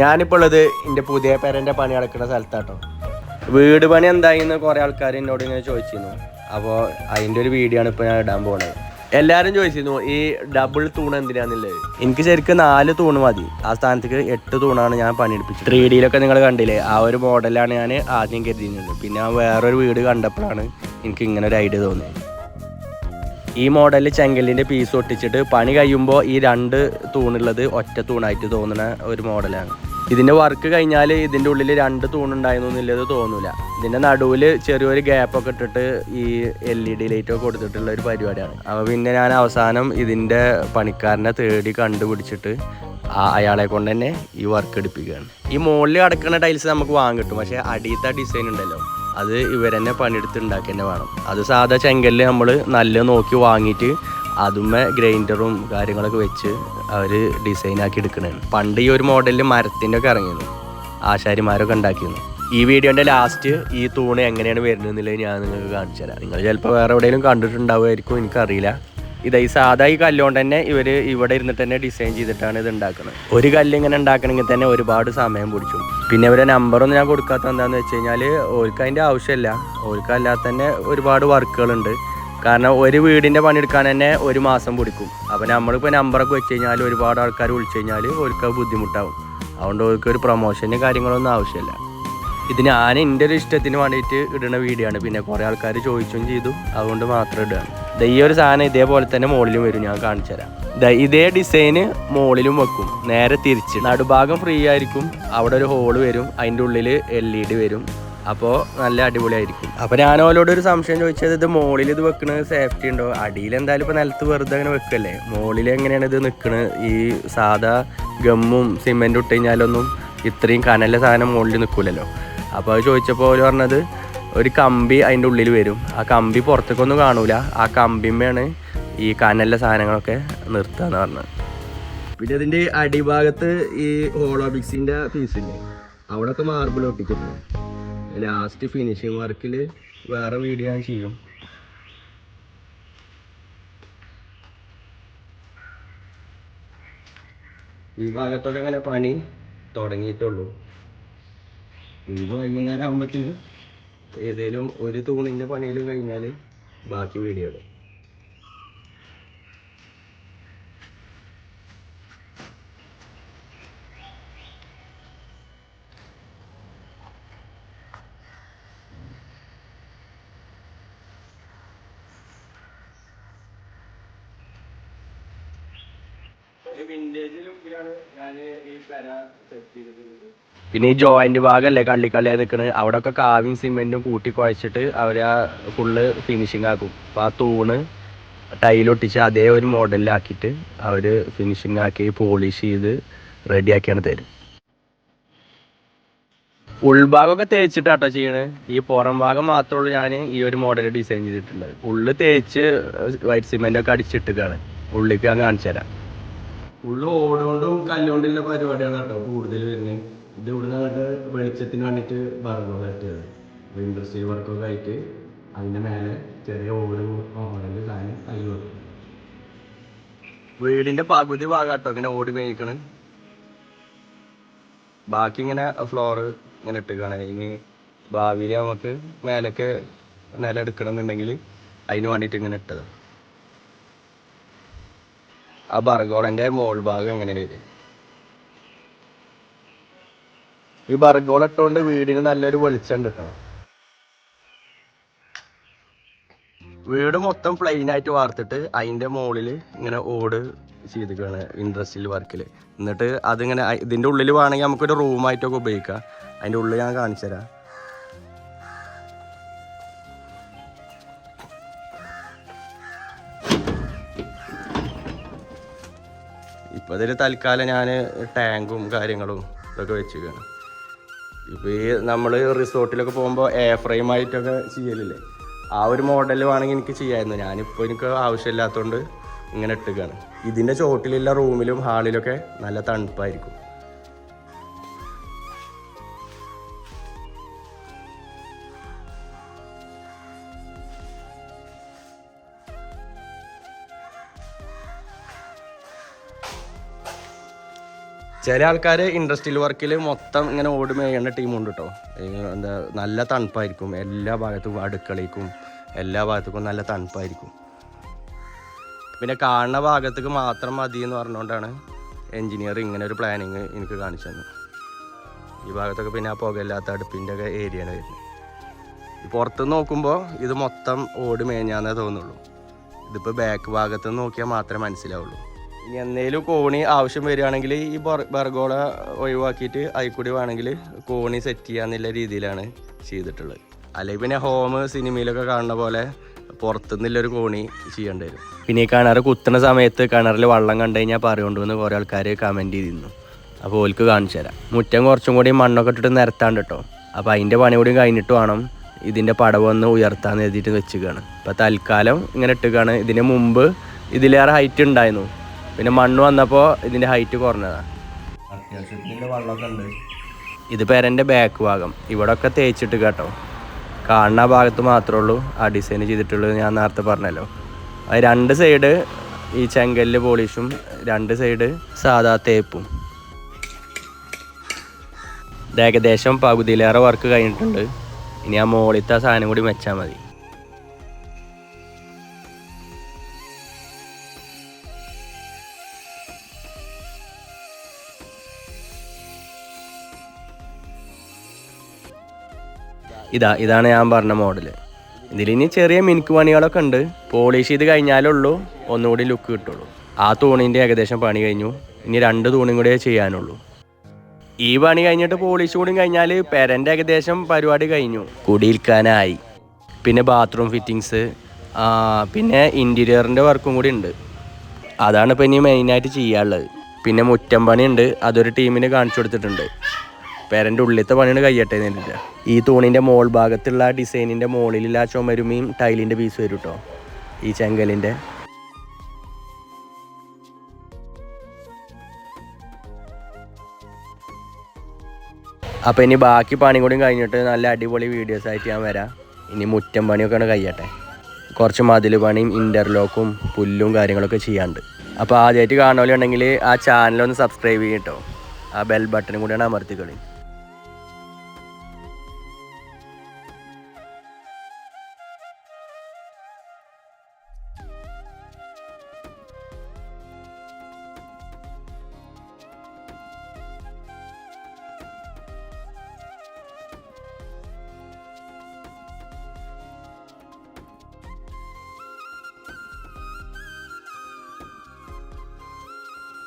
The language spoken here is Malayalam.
ഞാനിപ്പോൾ ഉള്ളത് എന്റെ പുതിയ പേരന്റെ പണി നടക്കുന്ന സ്ഥലത്താട്ടോ. വീട് പണി എന്തായിന്ന് കുറേ ആൾക്കാർ എന്നോട് ഇങ്ങനെ ചോദിച്ചിരുന്നു. അപ്പോൾ അതിന്റെ ഒരു വീഡിയോ ആണ് ഇപ്പോൾ ഞാൻ ഇടാൻ പോകുന്നത് എല്ലാവരും ചോദിച്ചിരുന്നു ഈ ഡബിൾ തൂണ് എന്തിനാന്നുള്ളത്? എനിക്ക് ശരിക്കും നാല് തൂണ് മതി. ആ സ്ഥാനത്തേക്ക് എട്ട് തൂണാണ് ഞാൻ പണിയെടുപ്പിച്ചത്. ത്രീ ഡിയിലൊക്കെ നിങ്ങൾ കണ്ടില്ലേ ആ ഒരു മോഡലാണ് ഞാൻ ആദ്യം കരുതിയിരുന്നത്. പിന്നെ ഞാൻ വേറൊരു വീട് കണ്ടപ്പോഴാണ് എനിക്ക് ഇങ്ങനെ ഒരു ഐഡിയ തോന്നിയത്. ഈ മോഡലിൽ ചെങ്കലിന്റെ പീസ് ഒട്ടിച്ചിട്ട് പണി കഴിയുമ്പോൾ ഈ രണ്ട് തൂണുള്ളത് ഒറ്റ തൂണായിട്ട് തോന്നുന്ന ഒരു മോഡലാണ്. ഇതിന്റെ വർക്ക് കഴിഞ്ഞാൽ ഇതിന്റെ ഉള്ളിൽ രണ്ട് തൂണുണ്ടായിരുന്നു എന്നുള്ളത് തോന്നൂല. ഇതിന്റെ നടുവിൽ ചെറിയൊരു ഗ്യാപ്പൊക്കെ ഇട്ടിട്ട് ഈ എൽ ഇ ഡി ലൈറ്റൊക്കെ കൊടുത്തിട്ടുള്ള ഒരു പരിപാടിയാണ്. അപ്പോൾ പിന്നെ ഞാൻ അവസാനം ഇതിന്റെ പണിക്കാരനെ തേടി കണ്ടുപിടിച്ചിട്ട് അയാളെ കൊണ്ട് തന്നെ ഈ വർക്ക് എടുപ്പിക്കുകയാണ്. ഈ മുകളിൽ കിടക്കുന്ന ടൈൽസ് നമുക്ക് വാങ്ങി കിട്ടും. പക്ഷേ അടിയത്തെ ഡിസൈൻ ഉണ്ടല്ലോ. അത് ഇവരെന്നെ പണിയെടുത്ത് ഉണ്ടാക്കി തന്നെ വേണം. അത് സാധാ ചെങ്കല്ല് നമ്മൾ നല്ല നോക്കി വാങ്ങിയിട്ട് അതുമ്മേ ഗ്രൈൻഡറും കാര്യങ്ങളൊക്കെ വെച്ച് അവർ ഡിസൈനാക്കി എടുക്കണതാണ് പണ്ട് ഈ ഒരു മോഡലിൽ മരത്തിന്റെ ഒക്കെ ഇറങ്ങിയിരുന്നു. ആശാരിമാരൊക്കെ ഉണ്ടാക്കിയിരുന്നു. ഈ വീഡിയോന്റെ ലാസ്റ്റ് ഈ തൂണ് എങ്ങനെയാണ് വരുന്നത് എന്നുള്ളത് ഞാൻ നിങ്ങൾക്ക് കാണിച്ചു തരാം. നിങ്ങൾ ചിലപ്പോൾ വേറെ എവിടെയെങ്കിലും കണ്ടിട്ടുണ്ടാവുമായിരിക്കും എനിക്കറിയില്ല. ഇതാ ഈ സാധാ ഈ കല്ലുകൊണ്ട് തന്നെ ഇവർ ഇവിടെ ഇരുന്നിട്ട് തന്നെ ഡിസൈൻ ചെയ്തിട്ടാണ് ഇത് ഉണ്ടാക്കുന്നത് ഒരു കല്ല് ഇങ്ങനെ ഉണ്ടാക്കണമെങ്കിൽ തന്നെ ഒരുപാട് സമയം പിടിച്ചു പിന്നെ ഇവരെ നമ്പറൊന്നും ഞാൻ കൊടുക്കാത്ത എന്താണെന്ന് വെച്ച് കഴിഞ്ഞാൽ ഓർക്ക് അതിന്റെ ആവശ്യമില്ല. ഓർക്ക് തന്നെ ഒരുപാട് വർക്കുകളുണ്ട് കാരണം ഒരു വീടിന്റെ പണിയെടുക്കാൻ തന്നെ ഒരു മാസം പിടിക്കും. അപ്പോൾ നമ്മളിപ്പോൾ നമ്പറൊക്കെ വെച്ച് കഴിഞ്ഞാൽ ഒരുപാട് ആൾക്കാർ വിളിച്ചു കഴിഞ്ഞാൽ ഓർക്ക് ബുദ്ധിമുട്ടാവും. അതുകൊണ്ട് ഓർക്ക് ഒരു പ്രൊമോഷന് കാര്യങ്ങളൊന്നും ആവശ്യമില്ല. ഇത് ഞാൻ എന്റെ ഒരു ഇഷ്ടത്തിന് വേണ്ടിയിട്ട് ഇടുന്ന വീഡിയോ ആണ്. പിന്നെ കുറേ ആൾക്കാർ ചോദിച്ചും ചെയ്തു. അതുകൊണ്ട് മാത്രം ഇടുകയാണ് ഈ ഒരു സാധനം ഇതേപോലെ തന്നെ മുകളിലും വരും. ഞാൻ കാണിച്ചു തരാം. ഇതേ ഡിസൈന് മുകളിലും വെക്കും. നേരെ തിരിച്ച്. നടുഭാഗം ഫ്രീ ആയിരിക്കും. അവിടെ ഒരു ഹോൾ വരും. അതിന്റെ ഉള്ളിൽ എൽ ഇ ഡി വരും. അപ്പോൾ നല്ല അടിപൊളിയായിരിക്കും. അപ്പോൾ ഞാൻ ഓലോട് ഒരു സംശയം ചോദിച്ചത് ഇത് മോളിൽ ഇത് വെക്കുന്നത് സേഫ്റ്റി ഉണ്ടോ? അടിയിൽ എന്തായാലും ഇപ്പോൾ നിലത്ത് വെറുതെ അങ്ങനെ വെക്കല്ലേ? മോളിൽ എങ്ങനെയാണ് ഇത് നിൽക്കുന്നത് ഈ സാധാ ഗമ്മും സിമെന്റും ഇട്ട് കഴിഞ്ഞാലൊന്നും ഇത്രയും കനല സാധനം മുകളിൽ നിൽക്കൂലല്ലോ അപ്പോൾ അത് ചോദിച്ചപ്പോൾ ഓൽ പറഞ്ഞത് ഒരു കമ്പി അതിന്റെ ഉള്ളിൽ വരും. ആ കമ്പി പുറത്തേക്കൊന്നും കാണൂല. ആ കമ്പിമ്മയാണ് ഈ കനല്ല സാധനങ്ങളൊക്കെ നിർത്തുക എന്ന് പറഞ്ഞത്. പിന്നെ അതിന്റെ അടിഭാഗത്ത് ഈ ഹോളോബിക്സിന്റെ പീസില്ലേ അവിടെയൊക്കെ മാർബിൾ ഒട്ടിച്ചിട്ടുണ്ട് ലാസ്റ്റ് ഫിനിഷിങ് വർക്കിൽ വേറെ വീഡിയോ ഞാൻ ചെയ്യും. ഈ ഭാഗത്തൊക്കെ അങ്ങനെ പണി തുടങ്ങിയിട്ടുള്ളൂ. ഈ വൈകുന്നേരം ആകുമ്പോഴത്തേക്കും ഏതെങ്കിലും ഒരു തൂണിന്റെ പണിയിൽ കഴിഞ്ഞാൽ ബാക്കി വീഡിയോ പിന്നെ ഈ ജോയിന്റ് ഭാഗമല്ലേ കള്ളിക്കള്ളി നിൽക്കുന്നത് അവിടെ ഒക്കെ കാവ്യം സിമെന്റും കൂട്ടി കുഴച്ചിട്ട് അവർ ആ ഫുള്ള് ഫിനിഷിംഗ് ആക്കും. അപ്പൊ ആ തൂണ് ടൈലൊട്ടിച്ച് അതേ ഒരു മോഡലിലാക്കിയിട്ട് അവർ ഫിനിഷിംഗ് ആക്കി പോളിഷ് ചെയ്ത് റെഡിയാക്കിയാണ് തരും ഉൾഭാഗമൊക്കെ തേച്ചിട്ടാട്ടോ ചെയ്യണേ. ഈ പുറം ഭാഗം മാത്രമുള്ളൂ ഞാൻ ഈ ഒരു മോഡൽ ഡിസൈൻ ചെയ്തിട്ടുള്ളത്. ഉള്ളു തേച്ച് വൈറ്റ് സിമെന്റ് ഒക്കെ അടിച്ചിട്ടുകയാണ് ഉള്ളിക്ക് ഞാൻ കാണിച്ചു തരാം ഉള്ളു ഓടുകൊണ്ടും കല്ലുകൊണ്ടുള്ള പരിപാടിയാണ് കേട്ടോ കൂടുതൽ വരുന്നത്. ഇത് ഇവിടുന്ന് അങ്ങോട്ട് വെളിച്ചത്തിന് വേണ്ടിയിട്ട് പറഞ്ഞു തട്ടിയത്. ഇൻഡസ്ട്രി വർക്കൊക്കെ ആയിട്ട് അതിന്റെ മേലെ ചെറിയ ഓട് ഓടൽ സാധനം കല്ല് വെക്കും വീടിന്റെ പകുതി ഭാഗം കേട്ടോ ഇങ്ങനെ ഓടി മേയിക്കണ്. ബാക്കി ഇങ്ങനെ ഫ്ലോറ് ഇങ്ങനെ ഇട്ടുകയാണ് ഇനി ഭാവിയിൽ നമുക്ക് മേലൊക്കെ നില എടുക്കണം എന്നുണ്ടെങ്കിൽ അതിന് വേണ്ടിയിട്ട് ഇങ്ങനെ ഇട്ടത്. ആ ബർഗോളന്റെ മോൾ ഭാഗം എങ്ങനെ വരും? ഈ ബർഗോള ഇട്ടുകൊണ്ട് വീടിന് നല്ലൊരു വെളിച്ചം കിട്ടണം വീട് മൊത്തം പ്ലെയിൻ ആയിട്ട് വാർത്തിട്ട് അതിന്റെ മുകളിൽ ഇങ്ങനെ ഓട് ചെയ്തിട്ടാണ് ഇൻട്രസ്റ്റിൽ വർക്കിൽ എന്നിട്ട് അതിങ്ങനെ ഇതിന്റെ ഉള്ളിൽ വേണമെങ്കിൽ നമുക്കൊരു റൂമായിട്ടൊക്കെ ഉപയോഗിക്കാം. അതിന്റെ ഉള്ളിൽ ഞാൻ കാണിച്ചു തരാം ഇപ്പൊ ഇതിൽ തൽക്കാലം ഞാൻ ടാങ്കും കാര്യങ്ങളും ഇതൊക്കെ വെച്ചിരിക്കുകയാണ്. ഇപ്പോൾ ഈ നമ്മൾ റിസോർട്ടിലൊക്കെ പോകുമ്പോൾ എയർ ഫ്രെയിം ആയിട്ടൊക്കെ ചെയ്യലില്ലേ? ആ ഒരു മോഡൽ വേണമെങ്കിൽ എനിക്ക് ചെയ്യാമായിരുന്നു. ഞാനിപ്പോൾ എനിക്ക് ആവശ്യമില്ലാത്തതുകൊണ്ട് ഇങ്ങനെ ഇട്ടുകയാണ് ഇതിന്റെ ചോട്ടിലുള്ള റൂമിലും ഹാളിലൊക്കെ നല്ല തണുപ്പായിരിക്കും. ചില ആൾക്കാർ ഇൻഡസ്ട്രിയൽ വർക്കിൽ മൊത്തം ഇങ്ങനെ ഓടി മേയുന്ന ടീമുണ്ട് കേട്ടോ എന്താ നല്ല തണുപ്പായിരിക്കും. എല്ലാ ഭാഗത്തും അടുക്കളയ്ക്കും എല്ലാ ഭാഗത്തേക്കും നല്ല തണുപ്പായിരിക്കും. പിന്നെ കാണുന്ന ഭാഗത്തേക്ക് മാത്രം മതി എന്ന് പറഞ്ഞുകൊണ്ടാണ് എൻജിനീയർ ഇങ്ങനെ ഒരു പ്ലാനിങ് എനിക്ക് കാണിച്ചു തന്നു ഈ ഭാഗത്തൊക്കെ പിന്നെ ആ പുകയില്ലാത്ത അടുപ്പിന്റെ ഒക്കെ ഏരിയയാണ് വരുന്നത്. പുറത്ത് നോക്കുമ്പോൾ ഇത് മൊത്തം ഓട് മേഞ്ഞാന്നേ തോന്നുള്ളൂ. ഇതിപ്പോൾ ബാക്ക് ഭാഗത്ത് നോക്കിയാൽ മാത്രമേ മനസ്സിലാവുള്ളൂ. ഇനി എന്തെങ്കിലും കോണി ആവശ്യം വരികയാണെങ്കിൽ ഈ ബർഗോള ഒഴിവാക്കിയിട്ട് അതിൽക്കൂടി കൂടി വേണമെങ്കിൽ കോണി സെറ്റ് ചെയ്യാന്നുള്ള രീതിയിലാണ് ചെയ്തിട്ടുള്ളത്. അല്ലെങ്കിൽ പിന്നെ ഹോം സിനിമയിലൊക്കെ കാണുന്ന പോലെ പുറത്തുനിന്നുള്ളൊരു കോണി ചെയ്യേണ്ടി വരും. പിന്നെ ഈ കിണർ കുത്തുന്ന സമയത്ത് കിണറിൽ വള്ളം കണ്ടു കഴിഞ്ഞാൽ പറയുകൊണ്ടുവന്ന് കുറേ ആൾക്കാർ കമന്റ് ചെയ്തിരുന്നു. അപ്പോൾ ഓൽക്ക് കാണിച്ചു തരാം. മുറ്റം കുറച്ചും കൂടി മണ്ണൊക്കെ ഇട്ടിട്ട് നിരത്താണ്ട് കേട്ടോ അപ്പോൾ അതിന്റെ പണി കൂടി കഴിഞ്ഞിട്ട് വേണം ഇതിന്റെ പടവ് ഒന്ന് ഉയർത്താന്ന് എഴുതിയിട്ട് വെച്ചുകയാണ് അപ്പോൾ തൽക്കാലം ഇങ്ങനെ ഇട്ടുകയാണ് ഇതിന് മുമ്പ് ഇതിലേറെ ഹൈറ്റ് ഉണ്ടായിരുന്നു. പിന്നെ മണ്ണ് വന്നപ്പോൾ ഇതിന്റെ ഹൈറ്റ് കുറഞ്ഞതാണ് അത്യാവശ്യത്തിന്റെ വെള്ളമൊക്കെ ഉണ്ട്. ഇത് പേരന്റെ ബാക്ക് ഭാഗം. ഇവിടെ ഒക്കെ തേച്ചിട്ട് കേട്ടോ. കാണുന്ന ഭാഗത്ത് മാത്രമേ ഉള്ളൂ. ആ ഡിസൈൻ ചെയ്തിട്ടുള്ളൂ ഞാൻ നേരത്തെ പറഞ്ഞല്ലോ. അത് രണ്ട് സൈഡ് ഈ ചെങ്കല്ല് പോളിഷും രണ്ട് സൈഡ് സാധാ തേപ്പും. ഇത് ഏകദേശം പകുതിയിലേറെ വർക്ക് കഴിഞ്ഞിട്ടുണ്ട്. ഇനി ആ മോളിത്തെ ആ സാധനം കൂടി വെച്ചാൽ മതി. ഇതാ ഇതാണ് ഞാൻ പറഞ്ഞ മോഡൽ ഇതിലിനി ചെറിയ മിനുക്ക് പണികളൊക്കെ ഉണ്ട്. പോളിഷ് ചെയ്ത് കഴിഞ്ഞാലുള്ളൂ ഒന്നുകൂടി ലുക്ക് കിട്ടുള്ളൂ. ആ തൂണിന്റെ ഏകദേശം പണി കഴിഞ്ഞു. ഇനി രണ്ട് തൂണും കൂടെ ചെയ്യാനുള്ളൂ. ഈ പണി കഴിഞ്ഞിട്ട് പോളിഷ് കൂടി കഴിഞ്ഞാൽ പെരന്റെ ഏകദേശം പരിപാടി കഴിഞ്ഞു. കുടിയിൽക്കാനായി പിന്നെ ബാത്റൂം ഫിറ്റിങ്സ് പിന്നെ ഇന്റീരിയറിന്റെ വർക്കും കൂടി ഉണ്ട്. അതാണ് ഇപ്പം ഇനി മെയിനായിട്ട് ചെയ്യാനുള്ളത്. പിന്നെ മുറ്റം പണിയുണ്ട്. അതൊരു ടീമിന് കാണിച്ചു കൊടുത്തിട്ടുണ്ട്. പേരന്റെ ഉള്ളിലത്തെ പണിയാണ് കയ്യട്ടെ എന്നില്ല ഈ തൂണിന്റെ മോൾ ഭാഗത്തുള്ള ഡിസൈനിന്റെ മുകളിലുള്ള ആ ചുമരുമയും ടൈലിന്റെ പീസ് വരും കേട്ടോ ഈ ചെങ്കലിന്റെ അപ്പോൾ ഇനി ബാക്കി പണി കൂടി കഴിഞ്ഞിട്ട് നല്ല അടിപൊളി വീഡിയോസ് ആയിട്ട് ഞാൻ വരാം. ഇനി മുറ്റം പണിയൊക്കെയാണ് കഴിയട്ടെ. കുറച്ച് മതിൽ പണിയും ഇന്റർലോക്കും പുല്ലും കാര്യങ്ങളൊക്കെ ചെയ്യാണ്ട്. അപ്പോൾ ആദ്യമായിട്ട് കാണുമല്ലോ ഉണ്ടെങ്കിൽ ആ ചാനലൊന്ന് സബ്സ്ക്രൈബ് ചെയ്യും കേട്ടോ ആ ബെൽ ബട്ടണും കൂടിയാണ് അമർത്തിക്കളി.